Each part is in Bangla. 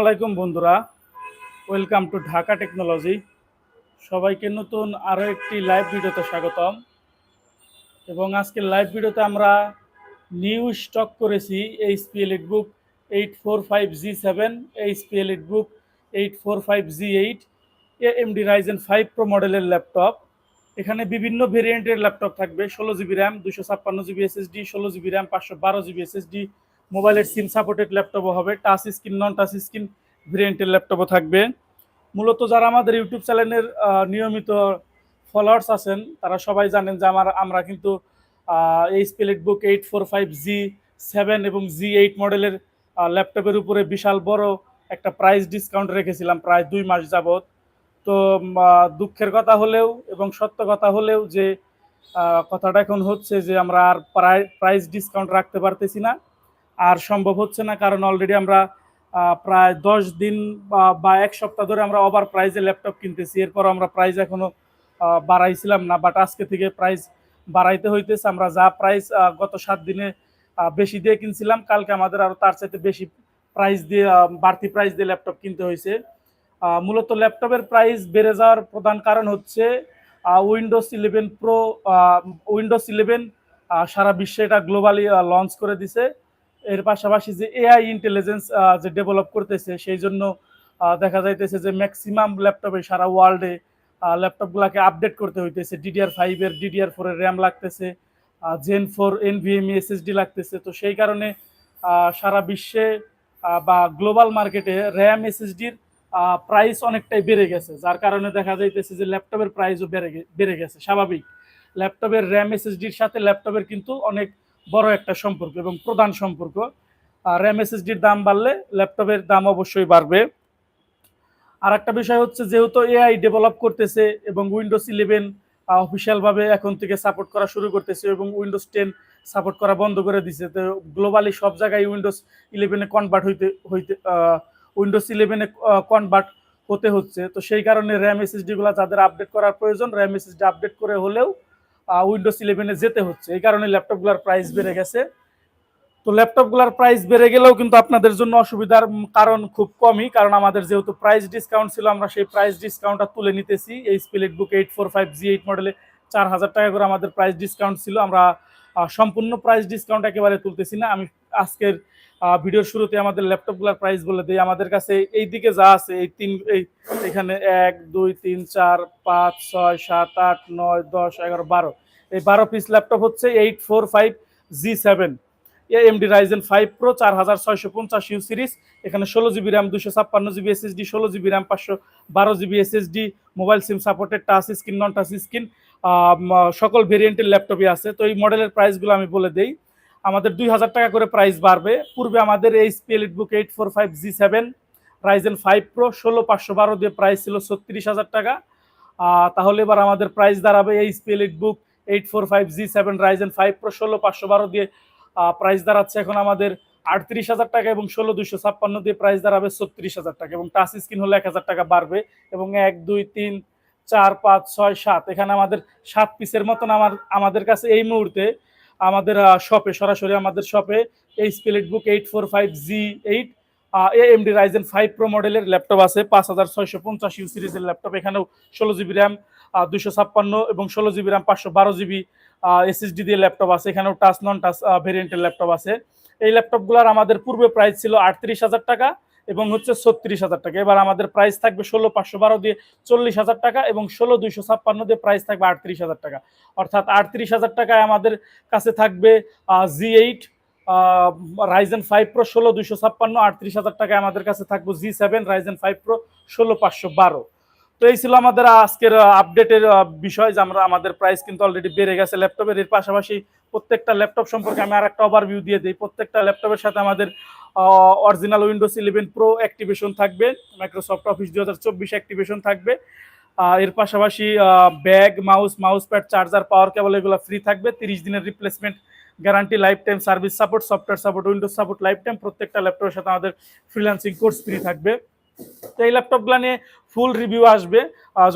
আলাইকুম বন্ধুরা। ওয়েলকাম টু ঢাকা টেকনোলজি সবাইকে নতুন আরও একটি লাইভ ভিডিওতে স্বাগতম। এবং আজকের লাইভ ভিডিওতে আমরা নিউ স্টক করেছি HP EliteBook eight four five G seven HP EliteBook eight four five G eight A MD Ryzen five pro মডেলের ল্যাপটপ এখানে বিভিন্ন ভেরিয়েন্টের ল্যাপটপ থাকবে, ষোলো জিবি র্যাম দুশো ছাপ্পান্ন জিবি এসএসডি ষোলো জিবি র্যাম পাঁচশো বারো জিবি এসএসডি মোবাইলের সিম সাপোর্টেড ল্যাপটপও হবে, touch screen non touch screen ভেরিয়েন্টের ল্যাপটপও থাকবে। মূলত যারা আমাদের ইউটিউব চ্যানেলের নিয়মিত ফলোয়ার্স আছেন, তারা সবাই জানেন যে আমার, আমরা কিন্তু এই স্পিলেট book eight four five G seven এবং জি এইট মডেলের ল্যাপটপের উপরে বিশাল বড় একটা প্রাইস ডিসকাউন্ট রেখেছিলাম, প্রায় দুই মাস যাবত তো দুঃখের কথা হলেও এবং সত্য কথা হলেও যে কথাটা এখন হচ্ছে যে আমরা আর প্রাইস ডিসকাউন্ট রাখতে পারতেছি না। আর সম্ভব হচ্ছে না কারণ অলরেডি আমরা প্রায় দশ দিন বা- এক সপ্তাহ ধরে আমরা ওভার প্রাইজে ল্যাপটপ কিনতেছি। এরপর আমরা প্রাইস এখনও আহ, বাড়াইছিলাম না বাট আজকে থেকে প্রাইস বাড়াইতে হইতেছে। আমরা যা প্রাইস গত সাত দিনে বেশি দিয়ে কিনছিলাম কালকে আমাদের আরও তার চাইতে বেশি প্রাইস দিয়ে বাড়তি প্রাইস দিয়ে ল্যাপটপ কিনতে হয়েছে মূলত ল্যাপটপের প্রাইস বেড়ে যাওয়ার প্রধান কারণ হচ্ছে Windows eleven pro Windows eleven সারা বিশ্বে এটা গ্লোবালি লঞ্চ করে দিছে। এর পাশাপাশি যে এআই ইন্টেলিজেন্স যে ডেভেলপ করতেছে, সেই জন্য দেখা যাইতেছে যে ম্যাক্সিমাম ল্যাপটপে সারা ওয়ার্ল্ডে ল্যাপটপগুলোকে আপডেট করতে হইতেছে। ডিডিআর ফাইভের ডিডিআর ফোরের র্যাম লাগতেছে gen four N NVMe SSD লাগতেছে। তো সেই কারণে সারা বিশ্বে বা গ্লোবাল মার্কেটে র্যাম এসএসডির প্রাইস অনেকটাই বেড়ে গেছে। যার কারণে দেখা যাইতেছে যে ল্যাপটপের প্রাইসও বেড়ে বেড়ে গেছে। স্বাভাবিক। ল্যাপটপের র্যাম এসএসডির সাথে ল্যাপটপের কিন্তু অনেক বড় একটা সম্পর্ক এবং প্রধান সম্পর্ক। র্যাম এসএসডির দাম বাড়লে ল্যাপটপের দাম অবশ্যই বাড়বে। আর একটা বিষয় হচ্ছে যেহেতু এআই ডেভেলপ করতেছে এবং উইন্ডোজ ইলেভেন অফিসিয়ালভাবে এখন থেকে সাপোর্ট করা শুরু করতেছে এবং উইন্ডোজ টেন সাপোর্ট করা বন্ধ করে দিছে। তো গ্লোবালি সব জায়গায় উইন্ডোজ ইলেভেনে কনভার্ট হইতে হইতে উইন্ডোজ ইলেভেনে কনভার্ট হতে হচ্ছে। তো সেই কারণে র্যাম এসএসডিগুলো যাদের আপডেট করার প্রয়োজন র্যাম এসএসডি আপডেট করে হলেও উইন্ডোজ ইলেভেনে যেতে হচ্ছে। এই কারণে ল্যাপটপগুলোর প্রাইস বেড়ে গেছে। তো ল্যাপটপগুলোর প্রাইস বেড়ে গেলেও কিন্তু আপনাদের জন্য অসুবিধার কারণ খুব কমই, কারণ আমাদের যেহেতু প্রাইস ডিসকাউন্ট ছিল, আমরা সেই প্রাইস ডিসকাউন্টটা তুলে নিতেছি। এই স্পিলেট book eight four five G eight মডেলে চার হাজার টাকা করে আমাদের প্রাইস ডিসকাউন্ট ছিল। আমরা সম্পূর্ণ প্রাইস ডিসকাউন্ট একেবারে তুলতেছি না। আমি আজকের ভিডিওর শুরুতে আমাদের ল্যাপটপগুলোর প্রাইস বলে দিই। আমাদের কাছে এই দিকে যা আছে, এই তিন, এই এখানে এক, দুই, তিন, চার, পাঁচ, ছয়, সাত, আট, নয়, দশ, এগারো, বারো। এই বারো পিস ল্যাপটপ হচ্ছে eight four five G seven MD Ryzen five pro চার হাজার ছয়শো পঞ্চাশ ইউ সিরিজ এখানে ষোলো জিবি র্যাম দুশো ছাপ্পান্ন জিবি এসএসডি ষোলো জিবি র্যাম পাঁচশো বারো GB SSD mobile SIM supported touch screen non touch screen সকল ভেরিয়েন্টের ল্যাপটপই আছে। তো এই মডেলের প্রাইসগুলো আমি বলে দেই। আমাদের দুই হাজার টাকা করে প্রাইস বাড়বে। পূর্বে আমাদের এই স্পিএলিট book eight four five G seven Ryzen five pro ষোলো পাঁচশো বারো দিয়ে প্রাইস ছিল ছত্রিশ হাজার টাকা। তাহলে এবার আমাদের প্রাইস দাঁড়াবে এই স্পিএলিট book eight four five G seven Ryzen five pro ষোলো পাঁচশো বারো দিয়ে প্রাইস দাঁড়াচ্ছে এখন আমাদের আটত্রিশ হাজার টাকা এবং ষোলো দুইশো ছাপ্পান্ন দিয়ে প্রাইস দাঁড়াবে ছত্রিশ হাজার টাকা এবং টাচ স্ক্রিন হলে এক হাজার টাকা বাড়বে এবং এক, দুই, তিন, চার, পাঁচ, ছয়, সাত, এখানে আমাদের সাত পিসের মতন আমার, আমাদের কাছে এই মুহূর্তে আমাদের শপে সরাসরি আমাদের শপে এই স্পিলিট book eight four five G eight AMD Ryzen five pro মডেলের ল্যাপটপ আছে, পাঁচ হাজার ছয়শো পঞ্চাশ ইউ সিরিজের ল্যাপটপ এখানেও ষোলো জিবি র্যাম দুশো ছাপ্পান্ন এবং ষোলো জিবি র্যাম পাঁচশো বারো জিবি এসএসডি দিয়ে ল্যাপটপ আছে, এখানেও টাচ নন টাচ ভেরিয়েন্টের ল্যাপটপ আছে। এই ল্যাপটপগুলোর আমাদের পূর্বে প্রাইস ছিল আটত্রিশ হাজার টাকা এবং হচ্ছে ছত্রিশ হাজার টাকা। এবার আমাদের প্রাইস থাকবে ষোলো পাঁচশো বারো দিয়ে চল্লিশ হাজার টাকা এবং ষোলো দুইশো ছাপ্পান্ন দিয়ে প্রাইস থাকবে আটত্রিশ হাজার টাকা। অর্থাৎ আটত্রিশ হাজার টাকায় আমাদের কাছে থাকবে G eight Ryzen five pro ষোলো দুইশো ছাপ্পান্ন, আটত্রিশ হাজার টাকায় আমাদের কাছে থাকবে G seven Ryzen five pro ষোলো পাঁচশো বারো। তো এই ছিল আমাদের আজকের আপডেটের বিষয় যে আমরা, আমাদের প্রাইস কিন্তু অলরেডি বেড়ে গেছে ল্যাপটপের এর। পাশাপাশি প্রত্যেকটা ল্যাপটপ সম্পর্কে আমি আর একটা ওভারভিউ দিয়ে দিই। প্রত্যেকটা ল্যাপটপের সাথে আমাদের original Windows eleven pro activation থাকবে মাইক্রোসফট অফিস দু হাজার চব্বিশ অ্যাক্টিভেশন থাকবে। এর পাশাপাশি bag mouse mouse pad charger power cable এগুলো ফ্রি থাকবে। তিরিশ দিনের replacement guarantee life time service support software support Windows support life time প্রত্যেকটা ল্যাপটপের সাথে আমাদের ফ্রিল্যান্সিং কোর্স ফ্রি থাকবে। তো এই ল্যাপটপগুলো নিয়ে ফুল রিভিউ আসবে।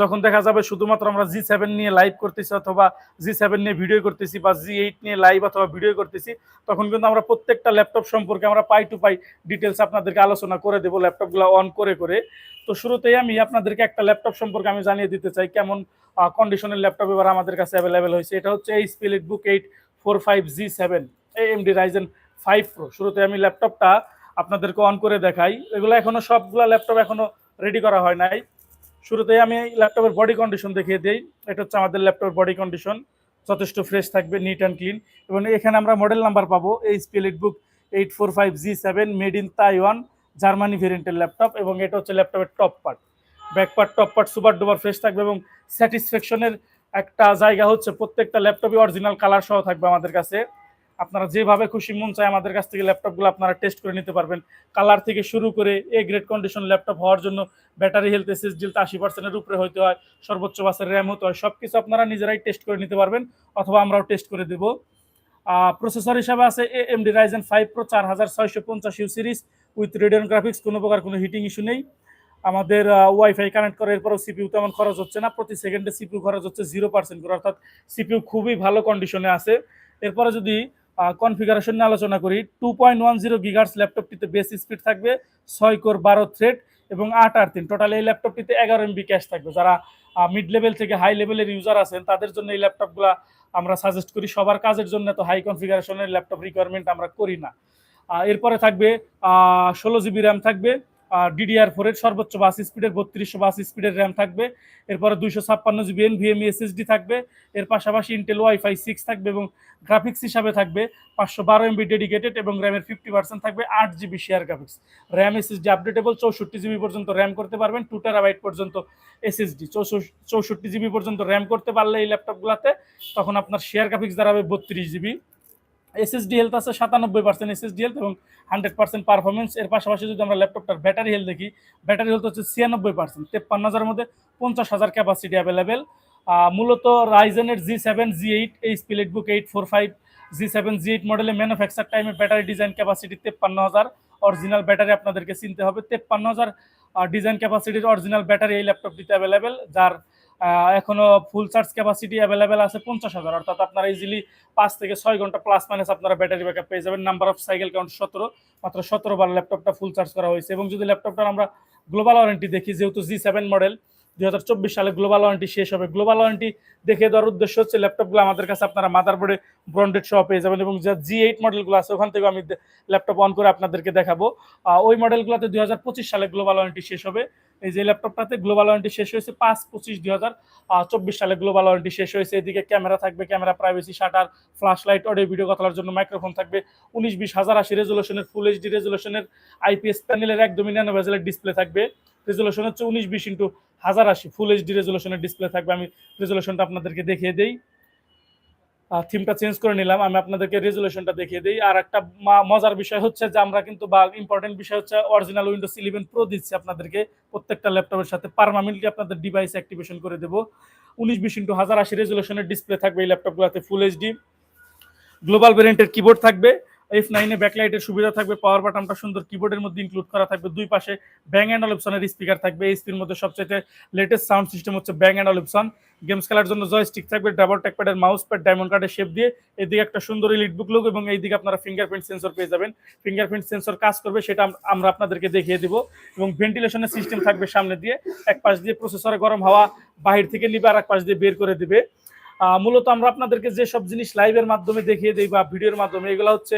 যখন দেখা যাবে শুধুমাত্র আমরা জি সেভেন নিয়ে লাইভ করতেছি অথবা জি সেভেন নিয়ে ভিডিও করতেছি বা জি এইট নিয়ে লাইভ অথবা ভিডিও করতেছি, তখন কিন্তু আমরা প্রত্যেকটা ল্যাপটপ সম্পর্কে আমরা পাই টু পাই ডিটেলস আপনাদেরকে আলোচনা করে দেবো ল্যাপটপগুলো অন করে করে। তো শুরুতেই আমি আপনাদেরকে একটা ল্যাপটপ সম্পর্কে আমি জানিয়ে দিতে চাই, কেমন কন্ডিশনের ল্যাপটপ এবার আমাদের কাছে অ্যাভেলেবেল হয়েছে। এটা হচ্ছে এই split book eight four five G seven M MD Ryzen five pro শুরুতে আমি ল্যাপটপটা আপনাদেরকে অন করে দেখাই। এগুলো এখনও সবগুলো ল্যাপটপ এখনও রেডি করা হয় নাই। শুরুতে আমি ল্যাপটপের বডি কন্ডিশন দেখিয়ে দিই। এটা হচ্ছে আমাদের ল্যাপটপের বডি কন্ডিশন যথেষ্ট ফ্রেশ থাকবে নিট অ্যান্ড ক্লিন এবং এখানে আমরা মডেল নাম্বার পাবো এই split book eight four five G seven made in Taiwan Germany ভেরিয়েন্টের ল্যাপটপ এবং এটা হচ্ছে ল্যাপটপের top part back part top part super duper fresh থাকবে এবং স্যাটিসফ্যাকশনের একটা জায়গা হচ্ছে প্রত্যেকটা ল্যাপটপই অরিজিনাল কালার সহ থাকবে আমাদের কাছে। আপনারা যেভাবে খুশি মন চায় আমাদের কাছ থেকে ল্যাপটপগুলো আপনারা টেস্ট করে নিতে পারবেন। কালার থেকে শুরু করে এ গ্রেড কন্ডিশন ল্যাপটপ হওয়ার জন্য ব্যাটারি হেলথ এসএসডি আশি পার্সেন্টের উপরে হতে হয়, সর্বোচ্চ বাসের র্যাম হতে হয় সব কিছু আপনারা নিজেরাই টেস্ট করে নিতে পারবেন অথবা আমরাও টেস্ট করে দেব। প্রসেসর হিসাবে আছে A M MD Ryzen five pro চার হাজার ছয়শো পঞ্চাশ U series with Radeon graphics কোনো প্রকার কোনো হিটিং ইস্যু নেই। আমাদের ওয়াইফাই কানেক্ট করে এরপরও সিপিউ তেমন খরচ হচ্ছে না, প্রতি সেকেন্ডে সিপিউ খরচ হচ্ছে জিরো পার্সেন্ট করে, অর্থাৎ সিপিউ খুবই ভালো কন্ডিশনে আছে। এরপরে যদি কনফিগারেশন নিয়ে আলোচনা করি। Two point one zero gigahertz ল্যাপটপটিতে base speed থাকবে, ছয় কোর বারো থ্রেড এবং আট আর তিন। টোটাল এই ল্যাপটপটিতে এগারো এমবি ক্যাশ থাকবে। যারা মিড লেভেল থেকে হাই লেভেলের ইউজার আছেন, তাদের জন্য এই ল্যাপটপগুলো আমরা সাজেস্ট করি। সবার কাজের জন্য তো হাই কনফিগারেশনের ল্যাপটপ রিকোয়ারমেন্ট আমরা করি না। এরপরে থাকবে ষোলো জিবি র্যাম থাকবে ডিডিআর ফোরের সর্বোচ্চ বাস স্পিডের বত্রিশশো বাস স্পিডের র্যাম থাকবে। এরপরে দুইশো ছাপ্পান্ন জিবি এনভিএমই এসএসডি থাকবে। এর পাশাপাশি ইন্টেল ওয়াইফাই সিক্স থাকবে এবং গ্রাফিক্স হিসাবে থাকবে পাঁচশো বারো এমবি ডেডিকেটেড এবং র্যামের ফিফটি পার্সেন্ট থাকবে আট GB share graphics RAM SSD updatable চৌষট্টি জিবি পর্যন্ত র্যাম করতে পারবেন টু টেরাবাইট পর্যন্ত এসএসডি চৌষট্টি জিবি পর্যন্ত র্যাম করতে পারলে এই ল্যাপটপগুলোতে তখন আপনার শেয়ার গ্রাফিক্স দাঁড়াবে বত্রিশ জিবি এসএসডি হেলথ আছে সাতানব্বই পার্সেন্ট এসএসডি হেলথ এবং হান্ড্রেড পার্সেন্ট পারফরমেন্স এর পাশাপাশি যদি আমরা ল্যাপটপটার ব্যাটারি হেলথ দেখি ব্যাটারি হেলথ হচ্ছে ছিয়ানব্বই পার্সেন্ট তেপ্পান্ন হাজারের মধ্যে পঞ্চাশ হাজার ক্যাপাসিটি অ্যাভেলেবেল মূলত রাইজেনের জি সেভেন জি এইট এই split book eight four five G seven G eight মডেলে ম্যানুফ্যাকচার টাইমে ব্যাটারি ডিজাইন ক্যাপাসিটি তেপ্পান্ন হাজার। অরিজিনাল ব্যাটারি আপনাদেরকে চিনতে হবে, তেপ্পান্ন হাজার ডিজাইন ক্যাপাসিটির অরিজিনাল ব্যাটারি এই ল্যাপটপটিতে অ্যাভেলেবেল যার এখনও ফুল চার্জ ক্যাপাসিটি অ্যাভেলেবেল আছে পঞ্চাশ হাজার, অর্থাৎ আপনারা ইজিলি পাঁচ থেকে ছয় ঘণ্টা প্লাস মাইনাস আপনারা ব্যাটারি ব্যাকআপ পেয়ে যাবেন। নাম্বার অফ সাইকেল কাউন্ট সতেরো, মাত্র সতেরো বার ল্যাপটপটা ফুল চার্জ করা হয়েছে। এবং যদি ল্যাপটপটার আমরা গ্লোবাল ওয়ারেন্টি দেখি, যেহেতু জি সেভেন মডেল দুই হাজার চব্বিশ সালে গ্লোবাল ওয়ারেন্টি শেষ হবে। গ্লোবাল ওয়ারেন্টি দেখে দেওয়ার উদ্দেশ্য হচ্ছে ল্যাপটপগুলো আমাদের কাছে আপনারা মাদারবোর্ডে ব্রন্ডেড সহ পেয়ে যাবেন এবং যা জি এইট মডেলগুলো আছে, ওখান থেকে আমি ল্যাপটপ অন করে আপনাদেরকে দেখাবো। ওই মডেলগুলোতে দুই হাজার পঁচিশ সালে গ্লোবাল ওয়ারেন্টি শেষ হবে। এই যে ল্যাপটপটাতে গ্লোবাল ওয়ারেন্টি শেষ হয়েছে পাঁচ পঁচিশ দুই হাজার চব্বিশ সালে গ্লোবাল ওয়ারেন্টি শেষ হয়েছে। এদিকে ক্যামেরা থাকবে camera privacy shutter flash light audio video কথা বলার জন্য মাইক্রোফোন থাকবে। উনিশ বিশ হাজার আশি রেজুলেশনের ফুল এইচডি রেজুলেশনের আইপিএস প্যানেলের একদমই ন্যানো ভেজেলের ডিসপ্লে থাকবে। রেজুলেশন হচ্ছে উনিশ বিশ ইন্টু হাজার আশি ফুল এইচডি রেজুলেশনের ডিসপ্লে থাকবে। আমি রেজুলেশনটা আপনাদেরকে দেখিয়ে দেই। থিমটা চেঞ্জ করে নিলাম। আমি আপনাদেরকে রেজুলেশনটা দেখিয়ে দিই। আর একটা মজার বিষয় হচ্ছে যে আমরা কিন্তু বা ইম্পর্টেন্ট বিষয় হচ্ছে অরিজিনাল উইন্ডোজ ইলেভেন প্রো দিচ্ছি আপনাদেরকে। প্রত্যেকটা ল্যাপটপের সাথে পারমানেন্টলি আপনাদের ডিভাইস অ্যাক্টিভেশন করে দেবো। উনিশ বিশ ইন্টু হাজার আশি রেজুলেশনের ডিসপ্লে থাকবে এই ল্যাপটপগুলোতে ফুল এইচডি গ্লোবাল ভেরিয়েন্টের কিবোর্ড থাকবে। এফ নাইনে ব্যাকলাইটের সুবিধা থাকবে পাওয়ার বাটনটা সুন্দর কিবোর্ডের মধ্যে ইনক্লুড করা থাকবে, দুই পাশে ব্যাং অ্যান্ড অলিপসনের স্পিকার থাকবে, এই স্পির মধ্যে সবচেয়ে লেটেস্ট সাউন্ড সিস্টেম হচ্ছে ব্যাং অ্যান্ড অলিপসন গেমস খেলার জন্য জয়স্টিক থাকবে ডাবল ট্যাকপ্যাডের মাউস প্যাড ডায়মন্ড কার্ডের শেপ দিয়ে, এদিকে একটা সুন্দর লিটবুক লুক এবং এইদিকে আপনারা ফিঙ্গারপ্রিন্ট সেন্সর পেয়ে যাবেন। ফিঙ্গারপ্রিন্ট সেন্সর কাজ করবে, সেটা আমরা আপনাদেরকে দেখিয়ে দিব। এবং ভেন্টিলেশনের সিস্টেম থাকবে সামনে দিয়ে এক পাশ দিয়ে প্রসেসরে গরম হাওয়া বাহির থেকে নিবে আর এক পাশ দিয়ে বের করে দিবে। মূলত আমরা আপনাদেরকে যে সব জিনিস লাইভের মাধ্যমে দেখিয়ে দিই বা ভিডিওর মাধ্যমে, এগুলো হচ্ছে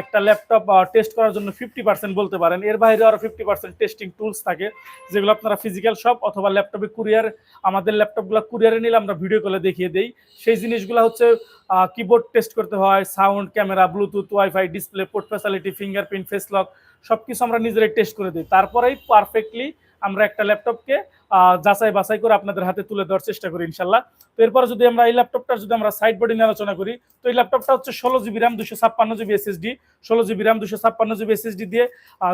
একটা ল্যাপটপ টেস্ট করার জন্য ফিফটি পার্সেন্ট বলতে পারেন। এর বাইরে আরও ফিফটি পার্সেন্ট টেস্টিং টুলস থাকে, যেগুলো আপনারা ফিজিক্যাল শপ অথবা ল্যাপটপে কুরিয়ার আমাদের ল্যাপটপগুলো কুরিয়ারে নিলে আমরা ভিডিও কলে দেখিয়ে দিই। সেই জিনিসগুলো হচ্ছে কিবোর্ড টেস্ট করতে হয় sound camera Bluetooth WiFi display port facility fingerprint face lock সব কিছু আমরা নিজেরাই টেস্ট করে দিই। তারপরেই পারফেক্টলি আমরা একটা ল্যাপটপকে যাচাই বাছাই করে আপনাদের হাতে তুলে দেওয়ার চেষ্টা করি, ইনশাল্লাহ। তো এরপরে যদি আমরা এই ল্যাপটপটা যদি আমরা সাইড বডি নিয়ে আলোচনা করি, তো এই ল্যাপটপটা হচ্ছে ষোলো জিবি র্যাম দুশো ছাপ্পান্ন জিবি এসএসডি। ষোলো জিবি র্যাম দুশো ছাপ্পান্ন জিবি এসএসডি দিয়ে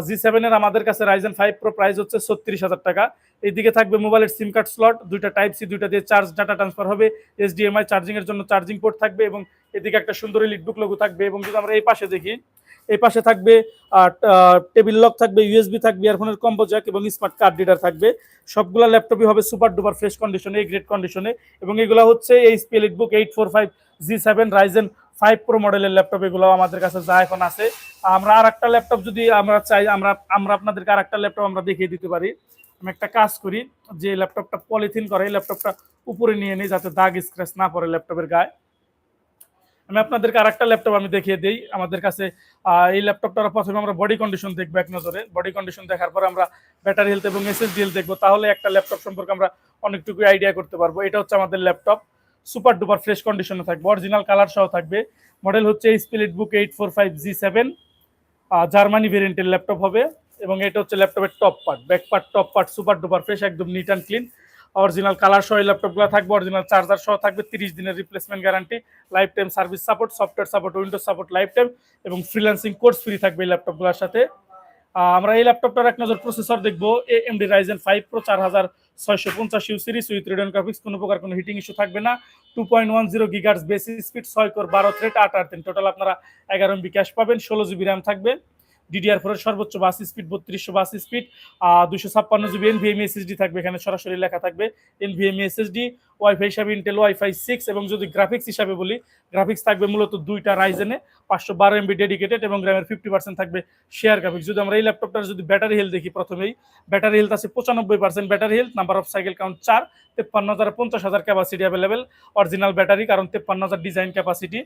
জি সেভেনের আমাদের কাছে রাইজেন ফাইভ প্রো প্রাইস হচ্ছে ছত্রিশ হাজার টাকা। এইদিকে থাকবে মোবাইলের সিম কার্ড স্লট দুইটা টাইপ সি দুইটা দিয়ে চার্জ ডাটা ট্রান্সফার হবে এইচডিএমআই চার্জিং এর জন্য চার্জিং পোর্ট থাকবে এবং এদিকে একটা সুন্দর লিটবুক লোগো থাকবে এবং যদি আমরা এই পাশে দেখি, এই পাশে থাকবে টেবিল লক থাকবে ইউএসবি থাকবে ইয়ারফোনের কম্বো জ্যাক এবং স্মার্ট কার্ড রিডার থাকবে। সবগুলা ল্যাপটপই হবে সুপার ডুপার ফ্রেশ কন্ডিশনে এই গ্রেট কন্ডিশনে এবং এগুলো হচ্ছে এই স্পি book eight four five G seven Ryzen five pro মডেলের ল্যাপটপ এগুলো আমাদের কাছে যা এখন আছে। আমরা আর একটা ল্যাপটপ যদি আমরা চাই, আমরা আমরা আপনাদেরকে আর একটা ল্যাপটপ আমরা দেখিয়ে দিতে পারি। আমি একটা কাজ করি যে ল্যাপটপটা পলিথিন করে, এই ল্যাপটপটা উপরে নিয়ে নিই যাতে দাগ স্ক্র্যাচ না পড়ে ল্যাপটপের গায়ে। আমি আপনাদেরকে আর একটা ল্যাপটপ আমি দেখিয়ে দিই। আমাদের কাছে এই ল্যাপটপটার প্রথমে আমরা বডি কন্ডিশন দেখব এক নজরে। বডি কন্ডিশন দেখার পর আমরা ব্যাটারি হেলথ এবং এসএসডি হেলথ দেখব। তাহলে একটা ল্যাপটপ সম্পর্কে আমরা অনেকটুকু আইডিয়া করতে পারব। এটা হচ্ছে আমাদের ল্যাপটপ সুপার ডুপার ফ্রেশ কন্ডিশনে থাকবে। অরিজিনাল কালার সহ থাকবে। মডেল হচ্ছে split book eight four five G seven Germany ভেরিয়েন্টের ল্যাপটপ হবে। এবং এটা হচ্ছে ল্যাপটপের top part back part top part super duper fresh একদম neat and clean original colour সহ এই ল্যাপটপগুলো থাকবে অরিজিনাল চার্জার সহ থাকবে, তিরিশ দিনের replacement guarantee life time service support software support Windows support life time এবং ফ্রিল্যান্সিং কোর্স ফ্রি থাকবে এই ল্যাপটপগুলোর সাথে। আমরা এই ল্যাপটপটার এক নজর প্রসেসর দেখব A M D Ryzen five pro চার হাজার ছয়শো পঞ্চাশ U series with Radeon graphics কোনো প্রকার কোনো হিটিং ইস্যু থাকবে না। Two point one zero gigahertz base speed ছয় কোর বারো থ্রেড আট আট তিন টোটাল আপনারা এগারো এমবি ক্যাশ পাবেন, ষোলো জিবি র্যাম থাকবে। ডিডিআর ফোরের সর্বোচ্চ বাস স্পিড বত্রিশশো বাস স্পিড দুশো ছাপ্পান্ন জিবি এনভিএমই এসএসডি থাকবে। এখানে সরাসরি লেখা থাকবে এনভিএমই এসএসডি ওয়াইফাই হিসাবে ইন্টেল ওয়াইফাই সিক্স এবং যদি গ্রাফিক্স হিসাবে বলি গ্রাফিক্স থাকবে মূলত দুইটা রাইজেনে পাঁচশো বারো এমবি ডেডিকেটেড এবং র্যামের ফিফটি পার্সেন্ট থাকবে শেয়ার গ্রাফিক্স যদি আমরা এই ল্যাপটপটার যদি ব্যাটারি হেলথ দেখি প্রথমেই ব্যাটারি হেলথ আছে পঁচানব্বই percent battery health number of cycle count চার, তেপ্পান্ন হাজার পঞ্চাশ হাজার ক্যাপাসিটি অ্যাভেলেবেল অরিজিনাল ব্যাটারি কারণ তেপ্পান্ন হাজার ডিজাইন ক্যাপাসিটি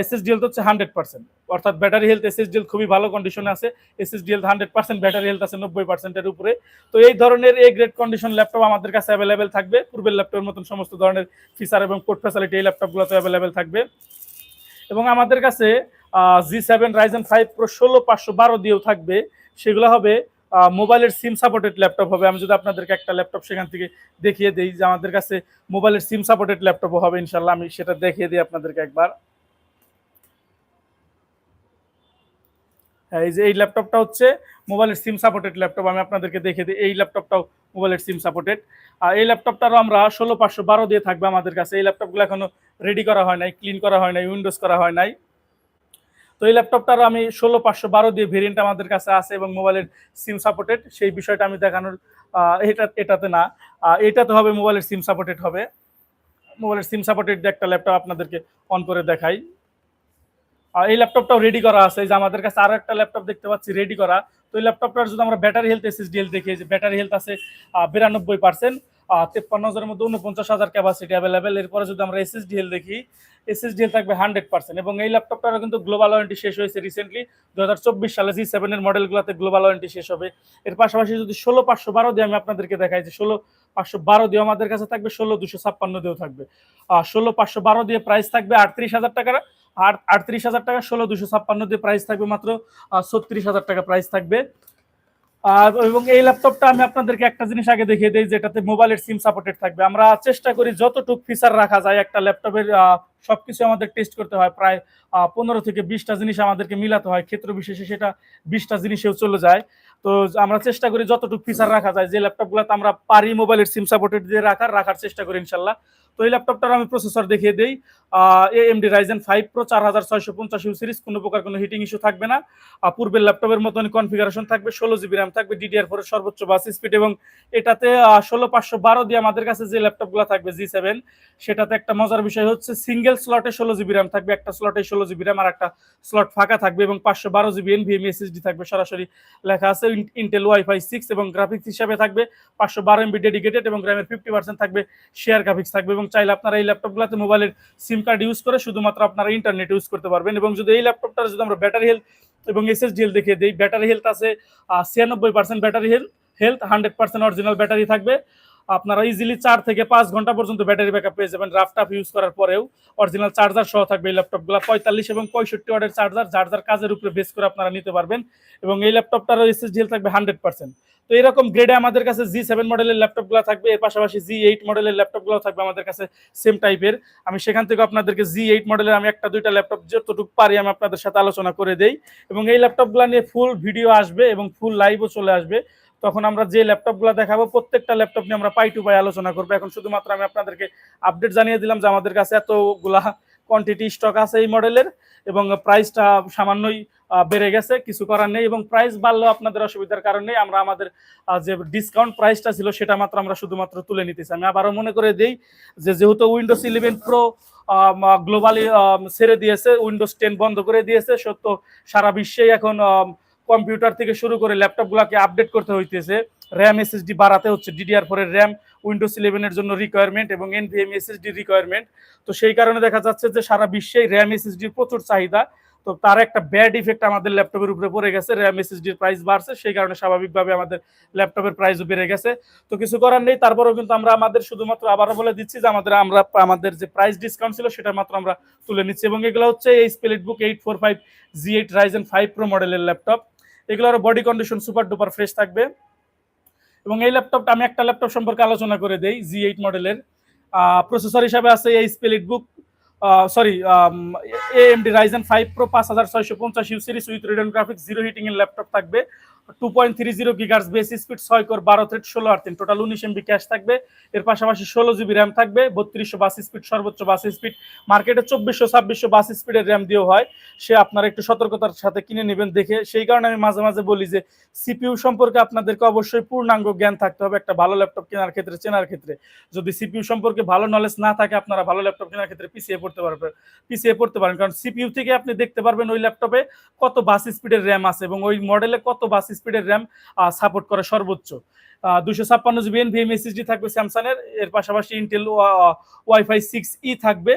এসএসডি হেলথ হচ্ছে হান্ড্রেড পার্সেন্ট অর্থাৎ ব্যাটারি হেলথ এসএসডি হেলথ খুবই ভালো কন্ডিশনে আছে। SSD health hundred percent battery health আছে নব্বই পার্সেন্টের উপরে। তো এই ধরনের এই গ্রেড কন্ডিশন ল্যাপটপ আমাদের কাছে অ্যাভেলেবেল থাকবে। পূর্বের ল্যাপটপের মতন সমস্ত ধরনের ফিচার এবং পোর্ট ফ্যাসিলিটি এই ল্যাপটপগুলোতে অ্যাভেলেবেল থাকবে। এবং আমাদের কাছে G seven Ryzen five pro ষোলো, পাঁচশো বারো দিয়েও থাকবে। সেগুলো হবে মোবাইলের সিম সাপোর্টেড ল্যাপটপ হবে। আমি যদি আপনাদেরকে একটা ল্যাপটপ সেখান থেকে দেখিয়ে দিই যে আমাদের কাছে মোবাইলের সিম সাপোর্টেড ল্যাপটপও হবে ইনশাল্লাহ। আমি সেটা দেখিয়ে দিই আপনাদেরকে একবার। হ্যাঁ, এই যে এই ল্যাপটপটা হচ্ছে মোবাইলের সিম সাপোর্টেড ল্যাপটপ আমি আপনাদেরকে দেখে দিই এই ল্যাপটপটাও মোবাইলের সিম সাপোর্টেড আর এই ল্যাপটপটারও আমরা ষোলো পাঁচশো বারো দিয়ে থাকবে আমাদের কাছে। এই ল্যাপটপগুলো এখনও রেডি করা হয় নাই ক্লিন করা হয় নাই উইন্ডোজ করা হয় নাই। তো এই ল্যাপটপটার আমি ষোলো পাঁচশো বারো দিয়ে ভেরিয়েন্ট আমাদের কাছে আছে এবং মোবাইলের সিম সাপোর্টেড সেই বিষয়টা আমি দেখানোর এটা, এটাতে না। এটাতে হবে মোবাইলের সিম সাপোর্টেড হবে। মোবাইলের সিম সাপোর্টেড একটা ল্যাপটপ আপনাদেরকে অন করে দেখাই। এই ল্যাপটপটাও রেডি করা আছে। যে আমাদের কাছে আরও একটা ল্যাপটপ দেখতে পাচ্ছি রেডি করা। তো এই ল্যাপটপটার যদি আমরা ব্যাটারি হেলথ এসএসডি হেলথ দেখি যে ব্যাটারি হেলথ আছে বিরানব্বই পার্সেন্ট তেপ্পান্ন হাজারের মধ্যে উনপঞ্চাশ হাজার ক্যাপাসিটি অ্যাভেলেবেল এরপরে যদি আমরা এসএসডি হেলথ দেখি এসএসডি হেলথ থাকবে হান্ড্রেড পার্সেন্ট এবং এই ল্যাপটপটারও কিন্তু গ্লোবাল ওয়ারেন্টি শেষ হয়েছে রিসেন্টলি দু হাজার চব্বিশ সালে জি সেভেনের মডেলগুলোতে গ্লোবাল ওয়ারেন্টি শেষ হবে। এর পাশাপাশি যদি ষোলো পাঁচশো বারো দিয়ে আমি আপনাদেরকে দেখাই যে ষোলো পাঁচশো বারো দিয়ে আমাদের কাছে থাকবে ষোলো দুশো ছাপ্পান্ন দিয়েও থাকবে। ষোলো পাঁচশো বারো দিয়ে প্রাইস থাকবে আটত্রিশ হাজার টাকার। আর আটত্রিশ হাজার টাকা ষোলো দুশো ছাপ্পান্ন দিয়ে প্রাইস থাকবে মাত্র ছত্রিশ হাজার টাকা প্রাইস থাকবে। এবং এই ল্যাপটপটা আমি আপনাদেরকে একটা জিনিস আগে দেখিয়ে দিই, যেটাতে মোবাইলের সিম সাপোর্টেড থাকবে। আমরা চেষ্টা করি যতটুকু ফিচার রাখা যায়, একটা ল্যাপটপের সবকিছু আমাদের টেস্ট করতে হয়। প্রায় পনেরো থেকে বিশটা জিনিস আমাদেরকে মিলাতে হয়। ক্ষেত্র বিশেষে সেটা বিশটা জিনিসেও চলে যায়। তো আমরা চেষ্টা করি যতটুকু ফিচার রাখা যায়, যে ল্যাপটপগুলোতে আমরা পারি মোবাইলের সিম সাপোর্টেড দিয়ে রাখার রাখার চেষ্টা করি ইনশাল্লাহ। তো এই ল্যাপটপটার আমি প্রসেসর দেখিয়ে দিই। এএমডি রাইজেন ফাইভ প্রো চার হাজার ছয়শো পঞ্চাশ ইউ সিরিজ কোনো প্রকার কোনো হিটিং ইস্যু থাকবে না। আহ, পূর্বের ল্যাপটপের মতন কনফিগারেশন থাকবে ষোলো জিবি র্যাম থাকবে ডিডিআর ফোরের সর্বোচ্চ বাস স্পিড এবং এটাতে ষোলো পাঁচশো বারো দিয়ে আমাদের কাছে যে ল্যাপটপগুলো থাকবে জি সেভেন সেটাতে একটা মজার বিষয় হচ্ছে সিঙ্গেল স্লটে ষোলো জিবি র্যাম থাকবে একটা স্লটে ষোলো জিবি র্যাম আর একটা স্লট ফাঁকা থাকবে এবং পাঁচশো বারো জিবি এনভিএম এসএসডি থাকবে। সরাসরি লেখা আছে ইন্টেল ওয়াইফাই সিক্স এবং গ্রাফিক্স হিসাবে থাকবে পাঁচশো বারো এমবি ডেডিকেটেড এবং র্যামের ফিফটি পার্সেন্ট থাকবে শেয়ার গ্রাফিক্স থাকবে এবং চাইলে আপনারা এই ল্যাপটপগুলোতে মোবাইলের সিম কার্ড ইউজ করে শুধুমাত্র আপনারা ইন্টারনেট ইউজ করতে পারবেন এবং যদি এই ল্যাপটপটার যদি আমরা ব্যাটারি হেলথ এবং এসএসডি হেলথ দেখিয়ে দিই ব্যাটারি হেলথ আছে ছিয়ানব্বই percent battery health health hundred percent original battery থাকবে। আপনারা ইজিলি চার থেকে পাঁচ ঘণ্টা পর্যন্ত ব্যাটারি ব্যাকআপ পেয়ে যাবেন। রাফ টাফ ইউজ করার পরেও অরিজিনাল চার্জার সহ থাকবে এই ল্যাপটপগুলো পঁয়তাল্লিশ এবং পঁয়ষট্টি ওয়ার্ডের চার্জার যার কাজের উপরে বেস করে আপনারা নিতে পারবেন। এবং এই ল্যাপটপটারও এসএসডি হেলথ থাকবে হান্ড্রেড পার্সেন্ট তো এরকম গ্রেডে আমাদের কাছে জি সেভেন মডেলের ল্যাপটপগুলো থাকবে। এর পাশাপাশি জি এইট মডেলের ল্যাপটপগুলো থাকবে আমাদের কাছে সেম টাইপের আমি সেখান থেকে আপনাদেরকে জি এইট মডেলের আমি একটা, দুইটা ল্যাপটপ যতটুকু পারি আমি আপনাদের সাথে আলোচনা করে দেই। এবং এই ল্যাপটপগুলো নিয়ে ফুল ভিডিও আসবে এবং ফুল লাইভও চলে আসবে। তখন আমরা যে ল্যাপটপগুলো দেখাবো, প্রত্যেকটা ল্যাপটপ নিয়ে আমরা পাই টু পাই আলোচনা করব। এখন শুধুমাত্র আমি আপনাদেরকে আপডেট জানিয়ে দিলাম যে আমাদের কাছে এতগুলা কোয়ান্টিটি স্টক আছে এই মডেলের এবং প্রাইসটা সামান্যই বেড়ে গেছে, কিছু করার নেই এবং প্রাইস বাড়লেও আপনাদের অসুবিধার কারণে আমরা আমাদের যে ডিসকাউন্ট প্রাইসটা ছিল সেটা মাত্র আমরা শুধুমাত্র তুলে নিতেছি। আমি আবারও মনে করে দিই যে যেহেতু উইন্ডোজ ইলেভেন প্রো গ্লোবালি ছেড়ে দিয়েছে উইন্ডোজ টেন বন্ধ করে দিয়েছে, সত্য সারা বিশ্বেই এখন কম্পিউটার থেকে শুরু করে ল্যাপটপগুলোকে আপডেট করতে হইতেছে। র্যাম এসএসডি বাড়াতে হচ্ছে ডিডিআর ফোরের র্যাম উইন্ডোজ ইলেভেনের জন্য রিকোয়ারমেন্ট এবং এনভিএম এসএসডি রিকোয়ারমেন্ট তো সেই কারণে দেখা যাচ্ছে যে সারা বিশ্বে র্যাম এসএসডির প্রচুর চাহিদা। তো তার একটা ব্যাড ইফেক্ট আমাদের ল্যাপটপের উপরে পড়ে গেছে র্যাম এসএসডির প্রাইস বাড়ছে, সেই কারণে স্বাভাবিকভাবে আমাদের ল্যাপটপের প্রাইসও বেড়ে গেছে। তো কিছু করার নেই, তারপরেও কিন্তু আমরা আমাদের শুধুমাত্র আবারও বলে দিচ্ছি যে আমাদের আমরা আমাদের যে প্রাইস ডিসকাউন্ট ছিল সেটা মাত্র আমরা তুলে নিচ্ছি। এবং এগুলো হচ্ছে এই split book eight four five G eight Ryzen five pro মডেলের ল্যাপটপ। এগুলোর body condition super duper fresh থাকবে। এবং এই ল্যাপটপটা আমি একটা ল্যাপটপ সম্পর্কে আলোচনা করে দেই জি এইট মডেলের প্রসেসর হিসাবে আছে এই split book sorry AMD Ryzen five pro পাঁচ হাজার ছয়শো পঞ্চাশ U series with Radeon graphics zero heating এর ল্যাপটপ থাকবে। Two point three zero gigahertz base speed ছয় কোর বারো থ্রেড ষোলো আর তিন টোটাল উনিশ এমবি ক্যাশ থাকবে। এর পাশাপাশি ষোলো জিবি র্যাম থাকবে, বত্রিশশো বাস স্পিড সর্বোচ্চ বাস স্পিড মার্কেটে চব্বিশশো, ছাব্বিশশো বাস স্পিডের র্যাম দিয়েও হয়। সে আপনারা একটু সতর্কতার সাথে কিনে নেবেন, দেখে। সেই কারণে আমি মাঝে মাঝে বলি যে সিপিইউ সম্পর্কে আপনাদেরকে অবশ্যই পূর্ণাঙ্গ জ্ঞান থাকতে হবে একটা ভালো ল্যাপটপ কেনার ক্ষেত্রে, চেনার ক্ষেত্রে। যদি সিপিইউ সম্পর্কে ভালো নলেজ না থাকে, আপনারা ভালো ল্যাপটপ কেনার ক্ষেত্রে পিছিয়ে পড়তে পারবেন পিছিয়ে পড়তে পারেন। কারণ সিপিইউ থেকে আপনি দেখতে পারবেন ওই ল্যাপটপে কত বাস স্পিডের র্যাম আছে এবং ওই মডেলে কত বাস স্পিডের র্যাম সাপোর্ট করে সর্বোচ্চ। দুশো ছাপ্পান্ন জিবি এনভিএম এসএসডি থাকবে স্যামসাংয়ের এর পাশাপাশি ইন্টেল ওয়াইফাই সিক্স ই থাকবে।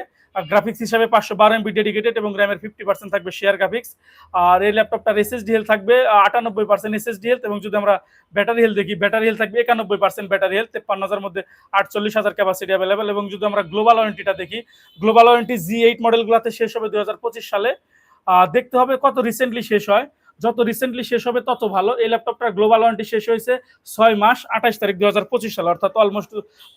গ্রাফিক্স হিসাবে পাঁচশো বারো এমবি ডেডিকেটেড এবং র্যামের ফিফটি পার্সেন্ট থাকবে শেয়ার গ্রাফিক্স আর এই ল্যাপটপটার এসএসডি হেলথ থাকবে আটানব্বই পার্সেন্ট এসএসডি হেলথ এবং যদি আমরা ব্যাটারি হেলথ দেখি ব্যাটারি হেলথ থাকবে একানব্বই পার্সেন্ট ব্যাটারি হেলথ তেপ্পান্ন হাজার মধ্যে আটচল্লিশ হাজার ক্যাপাসিটি অ্যাভেলেবেল এবং যদি আমরা গ্লোবাল ওয়ারেন্টিটা দেখি গ্লোবাল ওয়ারেন্টি জি এইট মডেলগুলোতে শেষ হবে দু হাজার পঁচিশ সালে। দেখতে হবে কত রিসেন্টলি শেষ হয়। যত রিসেন্টলি শেষ হবে, তত ভালো। এই ল্যাপটপটার গ্লোবাল ওয়ারেন্টি শেষ হয়েছে ছয় মাস, আঠাশ তারিখ দুই হাজার পঁচিশ সালে, অর্থাৎ অলমোস্ট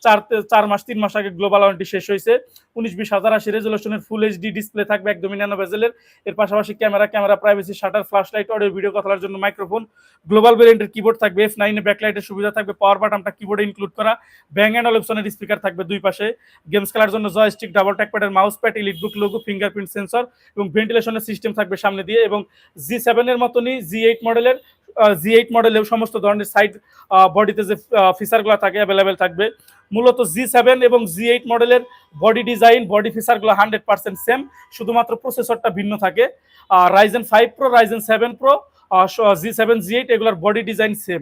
চার চার মাস, তিন মাস আগে গ্লোবাল ওয়ারেন্টি শেষ হয়েছে। উনিশ, বিশ, হাজার, আশি রেজলিউশনের ফুল এইচডি ডিসপ্লে থাকবে একদমই ন্যানো বেজেলের এর পাশাপাশি camera camera privacy shutter flash light audio video কথার জন্য মাইক্রোফোন গ্লোবাল ভেরিয়েন্টের কিবোর্ড থাকবে এফ নাইনে ব্যাকলাইটের সুবিধা থাকবে পাওয়ার বাটনটা কিবোর্ডে ইনক্লুড করা। ব্যাং অ্যান্ড অলিপসনের স্পিকার থাকবে দুই পাশে। গেমস খেলার জন্য joystick double ট্যাকপ্যাডের mouse pad EliteBook logo fingerprint sensor এবং ভেন্টিলেশনের সিস্টেম থাকবে সামনে দিয়ে এবং জি সেভেনের মতনই জি এইট মডেলের জি এইট মডেলেও সমস্ত ধরনের সাইড বডিতে যে ফিচারগুলো থাকে অ্যাভেলেবেল থাকবে। মূলত জি সেভেন এবং জি এইট মডেলের বডি ডিজাইন বডি ফিচারগুলো হান্ড্রেড পার্সেন্ট সেম শুধুমাত্র প্রসেসরটা ভিন্ন থাকে। আর Ryzen five pro Ryzen seven pro G seven G eight এগুলোর বডি ডিজাইন সেম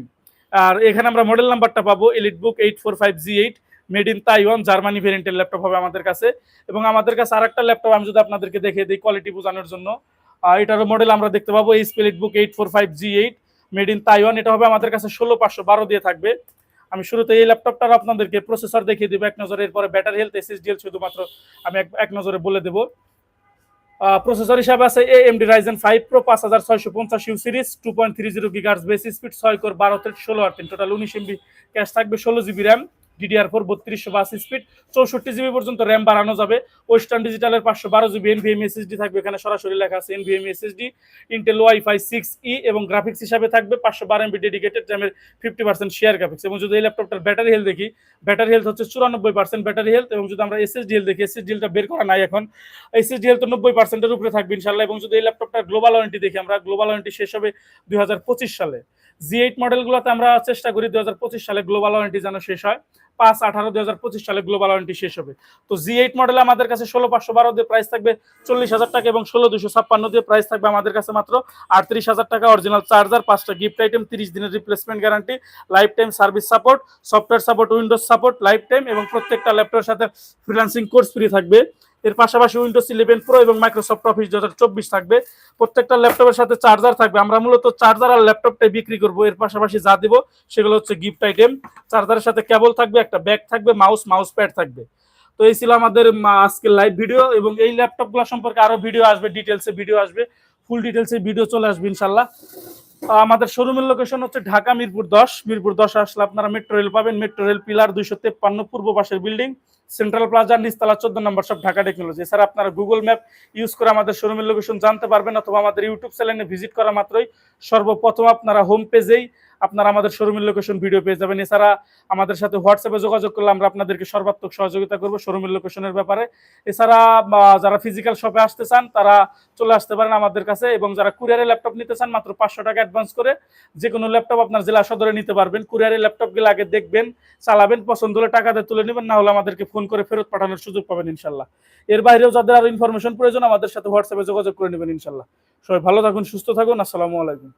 আর এখানে আমরা মডেল নাম্বারটা পাবো Elite Book eight four five G eight made in Taiwan Germany ভেরিয়েন্টের ল্যাপটপ হবে আমাদের কাছে। এবং আমাদের কাছে আরেকটা ল্যাপটপ আমি যদি আপনাদেরকে দেখিয়ে দিই কোয়ালিটি বোঝানোর জন্য। এটারও মডেল আমরা দেখতে পাবো, এই split book eight four five G eight made in Taiwan এটা হবে আমাদের কাছে ষোলো পাঁচশো বারো দিয়ে থাকবে। আমি শুরুতে এই ল্যাপটপটার আপনাদেরকে প্রসেসর দেখিয়ে দেবো, এক নজরে, এরপরে ব্যাটারি হেলথ এসএসডিএল শুধুমাত্র আমি এক- নজরে বলে দেবো। প্রসেসর হিসাবে আছে এএমডি রাইজেন ফাইভ প্রো পাঁচ হাজার ছয়শো পঞ্চাশ U series two point three zero gigahertz base speed ছয় কোর বারো থেকে ষোলো আর তিন টোটাল উনিশ এমবি ক্যাশ থাকবে, ষোলো জিবি র্যাম ডিডিআর ফোর বত্রিশশো বাস স্পিড চৌষট্টি জিবি পর্যন্ত র্যাম বাড়ানো যাবে। ওয়েস্টার্ন ডিজিটালের পাঁচশো বারো জিবি এনভিএম এসএসডি থাকবে। এখানে সরাসরি লেখা আছে NVM SSD Intel WiFi six E এবং গ্রাফিক্স হিসাবে থাকবে। পাঁচশো বারো এমবি ডেডিকেটেড র্যামের ফিফটি পার্সেন্ট শেয়ার গ্রাফিক্স এবং যদি এই ল্যাপটপটার ব্যাটারি হেলথ দেখি ব্যাটারি হেলথ হচ্ছে চুরানব্বই পার্সেন্ট ব্যাটারি হেলথ এবং যদি আমরা এসএসডি হেলথ দেখি এসএসডি হেলথটা বের করা নাই এখন এসএসডি হেলথ নব্বই পার্সেন্টের উপরে থাকবে ইনশাল্লাহ এবং যদি এই ল্যাপটপটার গ্লোবাল ওয়ারেন্টি দেখি আমরা গ্লোবাল ওয়ারেন্টি শেষ হবে দুই হাজার পঁচিশ সালে। জি এইট মডেলগুলোতে আমরা চেষ্টা করি দু হাজার পঁচিশ সালে গ্লোবাল ওয়ারেন্টি যেন শেষ হয়। পাঁচ আঠারো দুই সালে গ্লোবাল ওয়ারেন্টি শেষ হবে। তো জি এইট মডেল আমাদের কাছে ষোলো পাঁচশো বারো দিয়ে প্রাইস থাকবে চল্লিশ হাজার টাকা এবং ষোলো দুশো ছাপ্পান্ন দিয়ে প্রাইস থাকবে আমাদের কাছে মাত্র আটত্রিশ হাজার টাকা। অরিজিনাল চার্জার পাঁচটা গিফট আইটেম তিরিশ দিনের replacement guarantee life time service support software support Windows support life time এবং প্রত্যেকটা ল্যাপটপের সাথে ফ্রিলান্সিং কোর্স ফ্রি থাকবে। এর পাশাপাশি উইন্ডোজ ইলেভেন প্রো এবং মাইক্রোসফট অফিস দু হাজার চব্বিশ থাকবে। প্রত্যেকটা ল্যাপটপের সাথে চার্জার থাকবে। আমরা মূলত চার্জার আর ল্যাপটপটাই বিক্রি করব। এর পাশাপাশি যা দিব সেগুলো হচ্ছে গিফট আইটেম চার্জারের সাথে কেবল থাকবে, একটা ব্যাগ থাকবে মাউস মাউস প্যাড থাকবে। তো এই ছিল আমাদের আজকের লাইভ ভিডিও এবং এই ল্যাপটপগুলো সম্পর্কে আরও ভিডিও আসবে ডিটেলসে ভিডিও আসবে। ফুল ডিটেলসে ভিডিও চলে আসবে ইনশাল্লাহ। আমাদের শোরুমের লোকেশন হচ্ছে ঢাকা মিরপুর দশ। মিরপুর দশ আসলে আপনারা মেট্রো রেল পাবেন। মেট্রো রেল পিলার দুইশো তেপ্পান্ন, পূর্ব পাশের বিল্ডিং সেন্ট্রাল প্লাজা নিচতলা চোদ্দ নম্বর সব ঢাকা টেকনোলজি এছাড়া আপনারা গুগল ম্যাপ ইউজ করে আমাদের শোরুমের লোকেশন জানতে পারবেন অথবা আমাদের ইউটিউব চ্যানেলে ভিজিট করা মাত্রই। সর্বপ্রথম আপনারা হোম পেজেই আপনারা আমাদের শোরুমের লোকেশন ভিডিও পেয়ে যাবেন। এছাড়া আমাদের সাথে হোয়াটসঅ্যাপে যোগাযোগ করলে আমরা আপনাদেরকে সর্বাত্মক সহযোগিতা করব শোরুমের লোকেশনের ব্যাপারে। এছাড়া যারা ফিজিক্যাল শপে আসতে চান, তারা চলে আসতে পারেন আমাদের কাছে এবং যারা কুরিয়ারে ল্যাপটপ নিতে চান, মাত্র পাঁচশো টাকা অ্যাডভান্স করে যে কোনো ল্যাপটপ আপনার জেলা সদরে নিতে পারবেন। কুরিয়ারে ল্যাপটপগুলো আগে দেখবেন, চালাবেন, পছন্দ হলে টাকা দিয়ে তুলে নেবেন, না হলে আমাদেরকে ফোন করে ফেরত পাঠানোর সুযোগ পাবেন ইনশাল্লাহ। এর বাইরেও যাদের আরও ইনফরমেশন প্রয়োজন, আমাদের সাথে হোয়াটসঅ্যাপে যোগাযোগ করে নেবেন ইনশাল্লাহ। সবাই ভালো থাকুন, সুস্থ থাকুন, আসসালামু আলাইকুম।